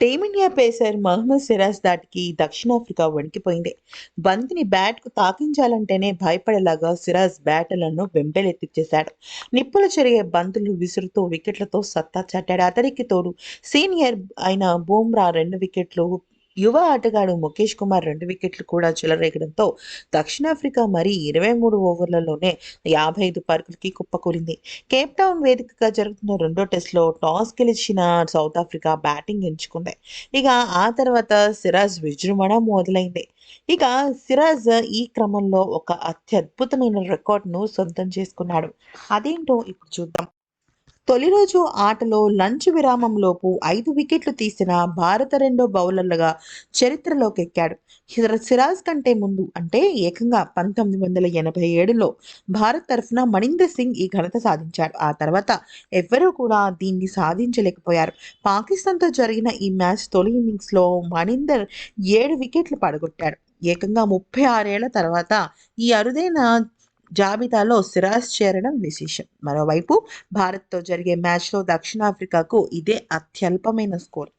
Team India pacer Mohammed Siraj దాటికి దక్షిణాఫ్రికా వణికిపోయింది బంతిని బ్యాట్కు తాకించాలంటేనే భయపడేలాగా సిరాజ్ బ్యాటర్లను బెంబేలెత్తిచ్చేశాడు నిప్పులు చెరిగే బంతులు విసురుతూ వికెట్లతో సత్తా చాటాడు. అతడికి తోడు సీనియర్ అయిన బూమ్రా రెండు వికెట్లు యువ ఆటగాడు ముఖేష్ కుమార్ రెండు వికెట్లు కూడా చెలరేగడంతో దక్షిణాఫ్రికా మరి ఇరవై మూడు ఓవర్లలోనే యాభై ఐదు పరుగులకి కుప్పకూలింది. కేప్ టౌన్ వేదికగా జరుగుతున్న రెండో టెస్ట్లో టాస్ గెలిచిన సౌత్ ఆఫ్రికా బ్యాటింగ్ ఎంచుకుంది. ఇక ఆ తర్వాత సిరాజ్ విజృంభణ మొదలైంది. ఇక సిరాజ్ ఈ క్రమంలో ఒక అత్యద్భుతమైన రికార్డును సొంతం చేసుకున్నాడు. అదేంటో ఇప్పుడు చూద్దాం. తొలి రోజు ఆటలో లంచ్ విరామంలోపు ఐదు వికెట్లు తీసిన భారత రెండో బౌలర్లుగా చరిత్రలోకి ఎక్కాడు. సిరాజ్ కంటే ముందు అంటే ఏకంగా పంతొమ్మిది వందల ఎనభై ఏడులో భారత్ తరఫున మణీందర్ సింగ్ ఈ ఘనత సాధించాడు. ఆ తర్వాత ఎవ్వరూ కూడా దీన్ని సాధించలేకపోయారు. పాకిస్తాన్తో జరిగిన ఈ మ్యాచ్ తొలి ఇన్నింగ్స్లో మణీందర్ ఏడు వికెట్లు పడగొట్టాడు. ఏకంగా ముప్పై ఆరేళ్ళ తర్వాత ఈ అరుదైన జాబితాలో సిరాజ్ చేరడం విశేషం. మరోవైపు భారత్తో జరిగే మ్యాచ్లో దక్షిణాఫ్రికాకు ఇదే అత్యల్పమైన స్కోర్.